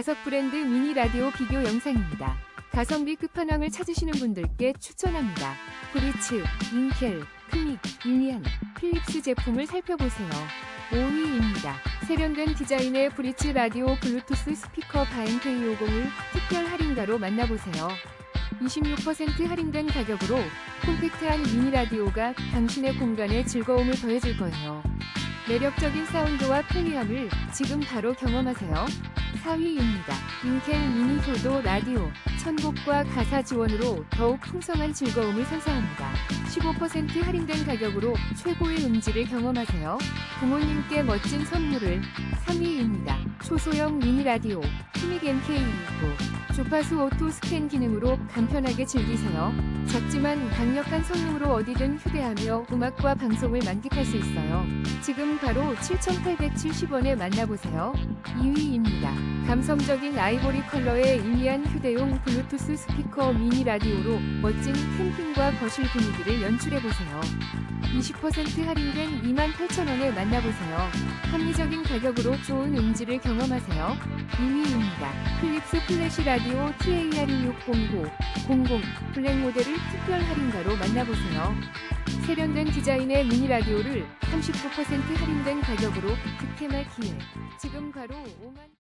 다섯 브랜드 미니 라디오 비교 영상입니다. 가성비 끝판왕을 찾으시는 분들께 추천합니다. 브리츠, 인켈, 크믹, 유니안, 필립스 제품을 살펴보세요. 5위입니다. 세련된 디자인의 브리츠 라디오 블루투스 스피커 바인K 50을 특별 할인가로 만나보세요. 26% 할인된 가격으로 콤팩트한 미니 라디오가 당신의 공간에 즐거움을 더해줄 거예요. 매력적인 사운드와 편리함을 지금 바로 경험하세요. 4위입니다. 인켈 미니 효도 라디오 선곡과 가사 지원으로 더욱 풍성한 즐거움을 선사합니다. 15% 할인된 가격으로 최고의 음질을 경험하세요. 부모님께 멋진 선물을 3 위입니다. 초소형 미니 라디오 히믹 MK29 주파수 오토 스캔 기능으로 간편하게 즐기세요. 작지만 강력한 성능으로 어디든 휴대하며 음악과 방송을 만끽할 수 있어요. 지금 바로 7,870원에 만나보세요. 2위입니다. 감성적인 아이보리 컬러의 일리한 휴대용 블루투스 스피커 미니 라디오로 멋진 캠핑과 거실 분위기를 연출해보세요. 20% 할인된 28,000원에 만나보세요. 합리적인 가격으로 좋은 음질을 경험 하세요. 2위입니다. 필립스 플래시 라디오 TAR609 00 블랙 모델을 특별 할인가로 만나보세요. 세련된 디자인의 미니 라디오를 39% 할인된 가격으로 득템할 기회. 지금 바로 5만